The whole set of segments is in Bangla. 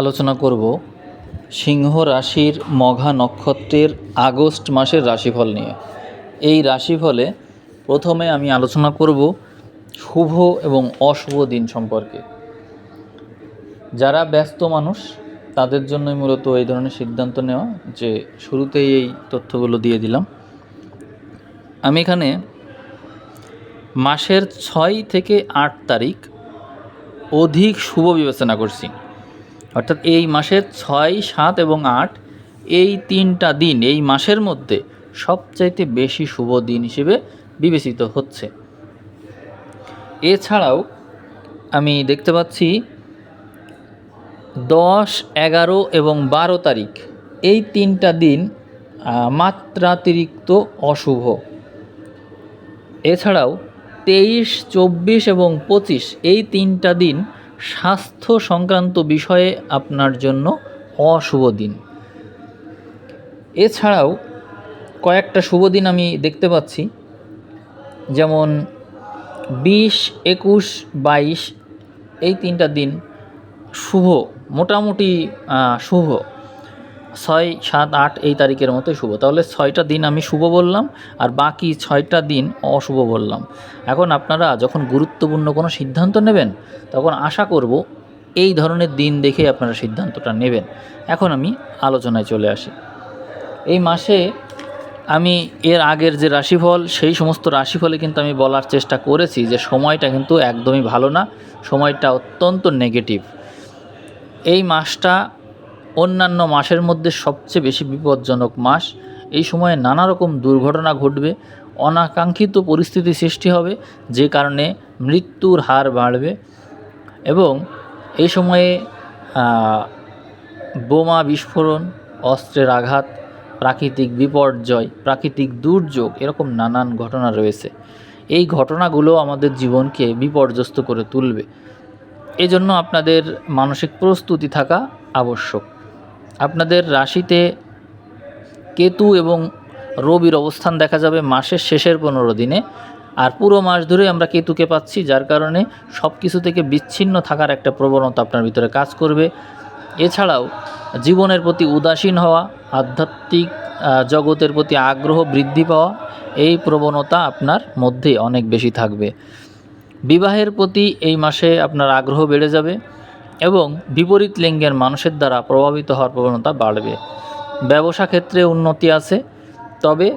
আলোচনা করব সিংহ রাশির মঘা নক্ষত্রের আগস্ট মাসের রাশিফল নিয়ে। এই রাশিফলে প্রথমে আমি আলোচনা করব শুভ এবং অশুভ দিন সম্পর্কে। যারা ব্যস্ত মানুষ, তাদের জন্যই মূলত এই ধরনের সিদ্ধান্ত নেওয়া, যে শুরুতেই এই তথ্যগুলো দিয়ে দিলাম। আমি এখানে মাসের ছয় থেকে আট তারিখ অধিক শুভ বিবেচনা করছি। অর্থাৎ এই মাসের ছয়, সাত এবং আট, এই তিনটা দিন, এই মাসের মধ্যে সবচাইতে বেশি শুভ দিন হিসেবে বিবেচিত হচ্ছে। এছাড়াও আমি দেখতে পাচ্ছি দশ, এগারো এবং বারো তারিখ, এই তিনটা দিন মাত্রাতিরিক্ত অশুভ। এছাড়াও তেইশ, চব্বিশ এবং পঁচিশ, এই তিনটা দিন স্বাস্থ্য সংক্রান্ত বিষয়ে আপনার জন্য অশুভ দিন। এছাড়াও কয়েকটা শুভ দিন আমি দেখতে পাচ্ছি। যেমন বিশ, একুশ, বাইশ, এই তিনটা দিন শুভ, মোটামুটি শুভ। ছয়, সাত, আট এই তারিখের মতোই শুভ। তাহলে ছয়টা দিন আমি শুভ বললাম আর বাকি ছয়টা দিন অশুভ বললাম। এখন আপনারা যখন গুরুত্বপূর্ণ কোনো সিদ্ধান্ত নেবেন, তখন আশা করব এই ধরনের দিন দেখে আপনারা সিদ্ধান্তটা নেবেন। এখন আমি আলোচনায় চলে আসি। এই মাসে আমি এর আগের যে রাশিফল, সেই সমস্ত রাশিফলে কিন্তু আমি বলার চেষ্টা করেছি যে সময়টা কিন্তু একদমই ভালো না, সময়টা অত্যন্ত নেগেটিভ এই মাসটা অন্যান্য মাসের মধ্যে সবচেয়ে বেশি বিপজ্জনক মাস। এই সময়ে নানা রকম দুর্ঘটনা ঘটবে, অনাকাঙ্ক্ষিত পরিস্থিতি সৃষ্টি হবে, যে কারণে মৃত্যুর হার বাড়বে এবং এই সময়ে বোমা বিস্ফোরণ, অস্ত্রের আঘাত, প্রাকৃতিক বিপর্যয়, প্রাকৃতিক দুর্যোগ, এরকম নানান ঘটনা রয়েছে। এই ঘটনাগুলো আমাদের জীবনকে বিপর্যস্ত করে তুলবে। এজন্য আপনাদের মানসিক প্রস্তুতি থাকা আবশ্যক। আপনাদের রাশিতে কেতু এবং রবির অবস্থান দেখা যাবে মাসের শেষের পনেরো দিনে। আর পুরো মাস ধরে আমরা কেতুকে পাচ্ছি, যার কারণে সব কিছু থেকে বিচ্ছিন্ন থাকার একটা প্রবণতা আপনার ভিতরে কাজ করবে। এছাড়াও জীবনের প্রতি উদাসীন হওয়া, আধ্যাত্মিক জগতের প্রতি আগ্রহ বৃদ্ধি পাওয়া, এই প্রবণতা আপনার মধ্যে অনেক বেশি থাকবে। বিবাহের প্রতি এই মাসে আপনার আগ্রহ বেড়ে যাবে। এবং বিপরীত লিঙ্গের মানুষের দ্বারা প্রভাবিত হওয়ার প্রবণতা বাড়বে। ব্যবসা ক্ষেত্রে উন্নতি আছে, তবে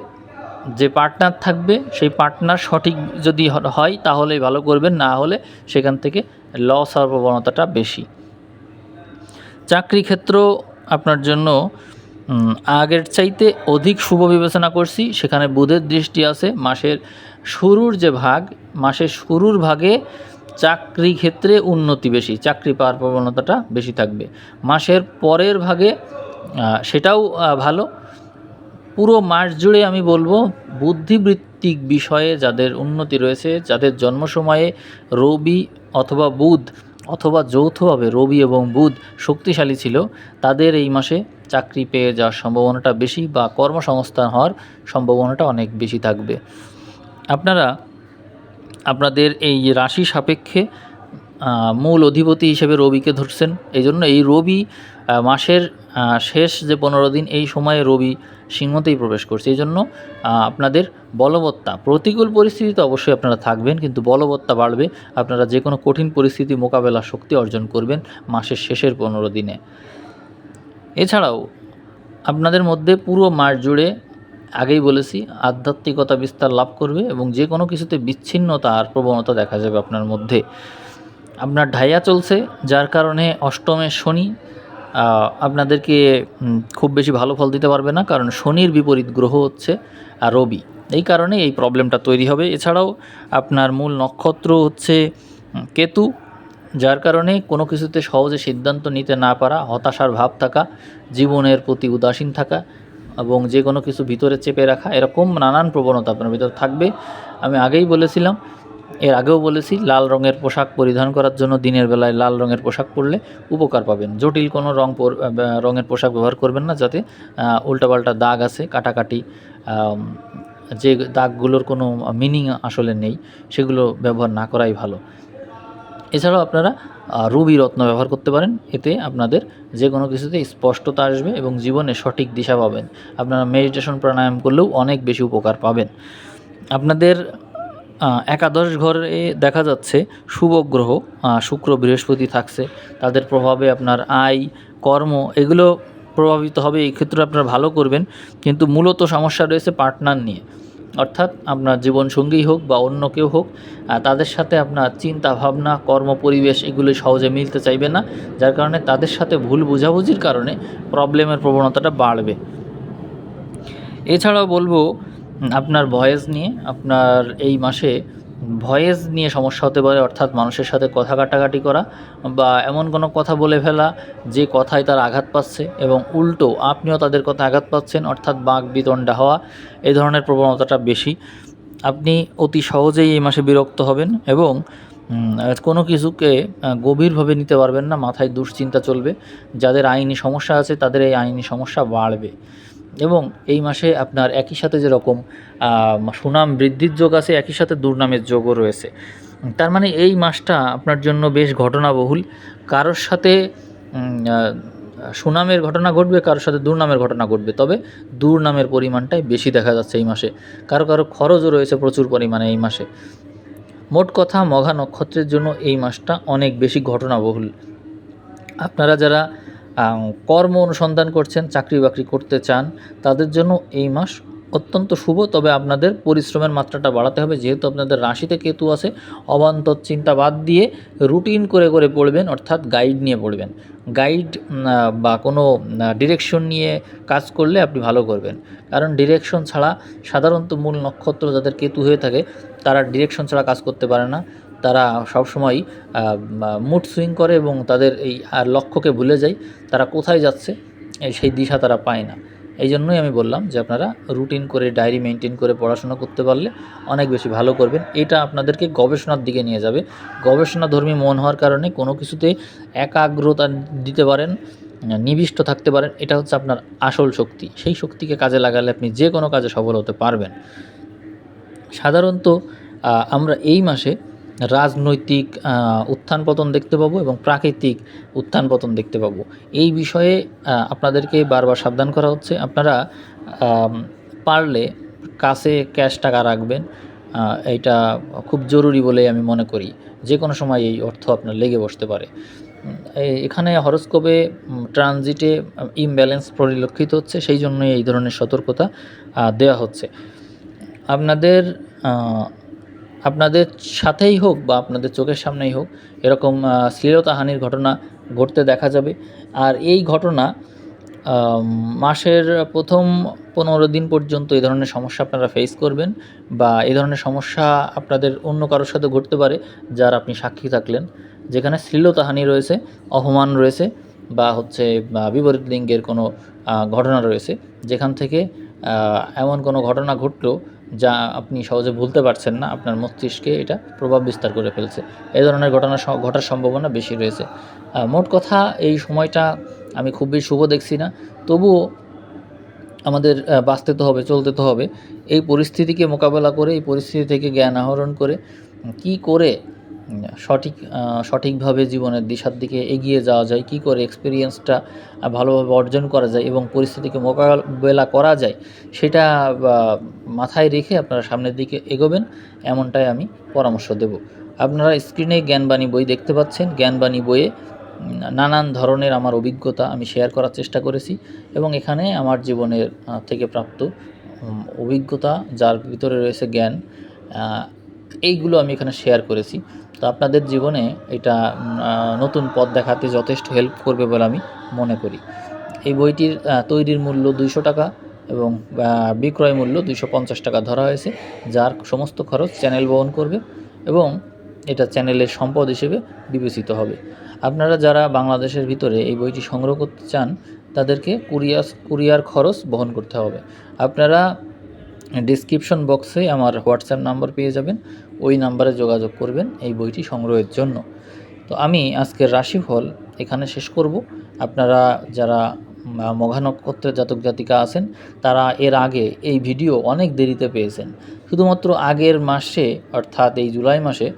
যে পার্টনার থাকবে, সেই পার্টনার সঠিক যদি হয়, তাহলেই ভালো করবেন, না হলে সেখান থেকে লস হওয়ার প্রবণতাটা বেশি। চাকরি ক্ষেত্র আপনার জন্য আগের চাইতে অধিক শুভ বিবেচনা করছি, সেখানে বুধের দৃষ্টি আছে, মাসের শুরুর যে ভাগ, মাসের শুরুর ভাগে চাকরি ক্ষেত্রে উন্নতি বেশি, চাকরি পাওয়ার প্রবণতাটা বেশি থাকবে। মাসের পরের ভাগে সেটাও ভালো। পুরো মাস জুড়ে আমি বলব, বুদ্ধিবৃত্তিক বিষয়ে যাদের উন্নতি রয়েছে, যাদের জন্ম সময়ে রবি অথবা বুধ অথবা যৌথভাবে রবি এবং বুধ শক্তিশালী ছিল, তাদের এই মাসে চাকরি পেয়ে যাওয়ার সম্ভাবনাটা বেশি বা কর্মসংস্থান হওয়ার সম্ভাবনাটা অনেক বেশি থাকবে। আপনারা আপনাদের এই রাশি সাপেক্ষে মূল অধিপতি হিসেবে রবিকে ধরছেন। এই জন্য এই রবি মাসের শেষ যে পনেরো দিন, এই সময়ে রবি সিংহতেই প্রবেশ করছে। এই জন্য আপনাদের বলবত্তা, প্রতিকূল পরিস্থিতিতে অবশ্যই আপনারা থাকবেন, কিন্তু বলবত্তা বাড়বে। আপনারা যে কোনো কঠিন পরিস্থিতি মোকাবেলার শক্তি অর্জন করবেন মাসের শেষের পনেরো দিনে। এছাড়াও, আপনাদের মধ্যে পুরো মাস জুড়ে আগেই বলেছি, আধ্যাত্মিকতা বিস্তার লাভ করবে এবং যে কোনো কিছুতে বিচ্ছিন্নতা আর প্রবণতা দেখা যাবে আপনার মধ্যে। আপনার ঢাইয়া চলছে, যার কারণে অষ্টমে শনি আপনাদেরকে খুব বেশি ভালো ফল দিতে পারবে না, কারণ শনির বিপরীত গ্রহ হচ্ছে আর রবি। এই কারণে এই প্রবলেমটা তৈরি হবে। এছাড়াও আপনার মূল নক্ষত্র হচ্ছে কেতু, যার কারণে কোনো কিছুতে সহজে সিদ্ধান্ত নিতে না পারা, হতাশার ভাব থাকা, জীবনের প্রতি উদাসীন থাকা এবং যে কোনো কিছু ভিতরে চেপে রাখা, এরকম নানান প্রবণতা আপনার ভিতরে থাকবে। আমি আগেই বলেছিলাম, এর আগেও বলেছি, লাল রঙের পোশাক পরিধান করার জন্য দিনের বেলায় লাল রঙের পোশাক পরলে উপকার পাবেন। জটিল কোনো রং রঙের পোশাক ব্যবহার করবেন না যাতে উল্টাপাল্টা দাগ আছে, কাটাকাটি যে দাগগুলোর কোনো মিনিং আসলে নেই, সেগুলো ব্যবহার না করাই ভালো। এছাড়াও আপনারা রুবি রত্ন ব্যবহার করতে পারেন। এতে আপনাদের যে কোনো কিছুতে স্পষ্টতা আসবে এবং জীবনে সঠিক দিশা পাবেন। আপনারা মেডিটেশন প্রাণায়াম করলেও অনেক বেশি উপকার পাবেন। আপনাদের একাদশ ঘরে দেখা যাচ্ছে শুভ গ্রহ শুক্র, বৃহস্পতি থাকছে। তাদের প্রভাবে আপনার আয়, কর্ম এগুলো প্রভাবিত হবে। এই ক্ষেত্রে আপনারা ভালো করবেন। কিন্তু মূলত সমস্যা রয়েছে পার্টনার নিয়ে। অর্থাৎ আপনার জীবনসঙ্গী হোক বা অন্য কেউ হোক তাদের সাথে আপনার চিন্তা, ভাবনা, কর্ম, পরিবেশ এগুলো সহজে মিলতে চাইবে না, যার কারণে তাদের সাথে ভুল বোঝাবুঝির কারণে প্রবলেমের প্রবণতাটা বাড়বে। এছাড়াও বলব আপনার ভয়েস নিয়ে আপনার এই মাসে ভয়েস নিয়ে সমস্যা হতে পারে, অর্থাৎ মানুষের সাথে কথা কাটাকাটি করা বা এমন কোনো কথা বলে ফেলা যে কথায় তার আঘাত পাচ্ছে এবং উল্টো আপনিও তাদের কথা আঘাত পাচ্ছেন, অর্থাৎ বাঘ বিতণ্ডা হওয়া, এই ধরনের প্রবণতাটা বেশি। আপনি অতি সহজেই এই মাসে বিরক্ত হবেন এবং কোনো কিছুকে গভীরভাবে নিতে পারবেন না, মাথায় দুশ্চিন্তা চলবে। যাদের আইনি সমস্যা আছে, তাদের এই আইনি সমস্যা বাড়বে। এবং এই মাসে আপনার একই সাথে যেরকম সুনাম বৃদ্ধির যোগ আছে, একই সাথে দুর্নামের যোগও রয়েছে। তার মানে এই মাসটা আপনার জন্য বেশ ঘটনাবহুল। কারোর সাথে সুনামের ঘটনা ঘটবে, কারোর সাথে দুর্নামের ঘটনা ঘটবে। তবে দুর্নামের পরিমাণটাই বেশি দেখা যাচ্ছে এই মাসে। কারও কারও খরচও রয়েছে প্রচুর পরিমাণে এই মাসে। মোট কথা মঘা নক্ষত্রের জন্য এই মাসটা অনেক বেশি ঘটনাবহুল। আপনারা যারা কর্ম অনুসন্ধান করছেন, চাকরি বাকরি করতে চান, তাদের জন্য এই মাস অত্যন্ত শুভ। তবে আপনাদের পরিশ্রমের মাত্রাটা বাড়াতে হবে। যেহেতু আপনাদের রাশিতে কেতু আছে, অবান্তর চিন্তা বাদ দিয়ে রুটিন করে করে পড়বেন, অর্থাৎ গাইড নিয়ে পড়বেন। গাইড বা কোনো ডিরেকশন নিয়ে কাজ করলে আপনি ভালো করবেন। কারণ ডিরেকশন ছাড়া সাধারণত মূল নক্ষত্র যাদের কেতু হয়ে থাকে, তারা ডিরেকশন ছাড়া কাজ করতে পারে না। তারা সবসময় মুড সুইং করে এবং তাদের এই আর লক্ষ্যকে ভুলে যায়, তারা কোথায় যাচ্ছে সেই দিশা তারা পায় না। এই জন্যই আমি বললাম যে আপনারা রুটিন করে ডায়েরি মেনটেন করে পড়াশোনা করতে পারলে অনেক বেশি ভালো করবেন। এটা আপনাদেরকে গবেষণার দিকে নিয়ে যাবে। গবেষণাধর্মী মন হওয়ার কারণে কোনো কিছুতে একাগ্রতা দিতে পারেন, নিবিষ্ট থাকতে পারেন, এটা হচ্ছে আপনার আসল শক্তি। সেই শক্তিকে কাজে লাগালে আপনি যে কোনো কাজে সফল হতে পারবেন। সাধারণত আমরা এই মাসে রাজনৈতিক উত্থান পতন দেখতে পাবো এবং প্রাকৃতিক উত্থান পতন দেখতে পাবো। এই বিষয়ে আপনাদেরকে বারবার সাবধান করা হচ্ছে। আপনারা পারলে কাছে ক্যাশ টাকা রাখবেন। এটা খুব জরুরি বলে আমি মনে করি। যে কোনো সময় এই অর্থ আপনার লেগে বসতে পারে। এখানে হরস্কোপে ট্রানজিটে ইমব্যালেন্স পরিলক্ষিত হচ্ছে। সেই জন্যই এই ধরনের সতর্কতা দেওয়া হচ্ছে। আপনাদের আপনাদের সাথেই হোক বা আপনাদের চোখের সামনেই হোক, এরকম শ্লীলতাহানির ঘটনা ঘটতে দেখা যাবে। আর এই ঘটনা মাসের প্রথম পনেরো দিন পর্যন্ত এই ধরনের সমস্যা আপনারা ফেস করবেন বা এই ধরনের সমস্যা আপনাদের অন্য কারোর সাথে ঘটতে পারে যার আপনি সাক্ষী থাকলেন। যেখানে শ্লীলতাহানি রয়েছে, অপমান রয়েছে বা হচ্ছে বিপরীত লিঙ্গের কোনো ঘটনা রয়েছে। যেখান থেকে এমন কোনো ঘটনা ঘটলো যা আপনি সহজে ভুলতে পারছেন না, আপনার মস্তিষ্কে এটা প্রভাব বিস্তার করে ফেলছে। এই ধরনের ঘটনা ঘটার সম্ভাবনা বেশি রয়েছে। মোট কথা এই সময়টা আমি খুব বেশি শুভ দেখছি না। তবুও আমাদের বাঁচতে তো হবে, চলতে তো হবে। এই পরিস্থিতিকে মোকাবেলা করে, এই পরিস্থিতি থেকে জ্ঞান আহরণ করে কি করে সঠিক সঠিকভাবে জীবনের দিশার দিকে এগিয়ে যাওয়া যায়, কি করে এক্সপিরিয়েন্সটা ভালোভাবে অর্জন করা যায় এবং পরিস্থিতিকে মোকাবেলা করা যায়, সেটা মাথায় রেখে আপনারা সামনের দিকে এগোবেন, এমনটাই আমি পরামর্শ দেব। আপনারা স্ক্রিনে জ্ঞানবাণী বই দেখতে পাচ্ছেন, জ্ঞানবাণী বইয়ে নানান ধরনের আমার অভিজ্ঞতা আমি শেয়ার করার চেষ্টা করেছি এবং এখানে আমার জীবনের থেকে প্রাপ্ত অভিজ্ঞতা, যার ভিতরে রয়েছে জ্ঞান এইগুলো আমি এখানে শেয়ার করেছি। তো আপনাদের জীবনে এটা নতুন পথ দেখাতে যথেষ্ট হেল্প করবে বলে আমি মনে করি। এই বইটির তৈরির মূল্য দুইশো টাকা এবং বিক্রয় মূল্য দুইশো পঞ্চাশ টাকা ধরা হয়েছে, যার সমস্ত খরচ চ্যানেল বহন করবে এবং এটা চ্যানেলের সম্পদ হিসেবে বিবেচিত হবে। আপনারা যারা বাংলাদেশের ভিতরে এই বইটি সংগ্রহ করতে চান, তাদেরকে কুরিয়ার কুরিয়ার খরচ বহন করতে হবে। আপনারা ডিসক্রিপশন বক্সে আমার হোয়াটসঅ্যাপ নাম্বার পেয়ে যাবেন। ওই নাম্বারে যোগাযোগ করবেন এই বইটি সংগ্রহের জন্য। তো আমি আজকের রাশিফল এখানে শেষ করব। আপনারা যারা উম, মঘা নক্ষত্রের জাতক জাতিকা আছেন তারা এর আগে এই ভিডিও অনেক দেরিতে পেয়েছেন। শুধুমাত্র আগের মাসে অর্থাৎ এই জুলাই মাসে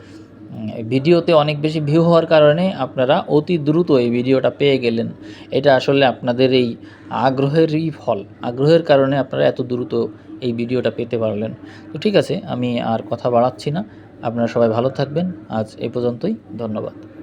ভিডিওতে অনেক বেশি ভিউ হওয়ার কারণে আপনারা অতি দ্রুত এই ভিডিওটা পেয়ে গেলেন। এটা আসলে আপনাদের এই আগ্রহেরই ফল। আগ্রহের কারণে আপনারা এত দ্রুত এই ভিডিওটা পেতে পারলেন। তো ঠিক আছে, আমি আর কথা বাড়াচ্ছি না। আপনারা সবাই ভালো থাকবেন। আজ এ পর্যন্তই। ধন্যবাদ।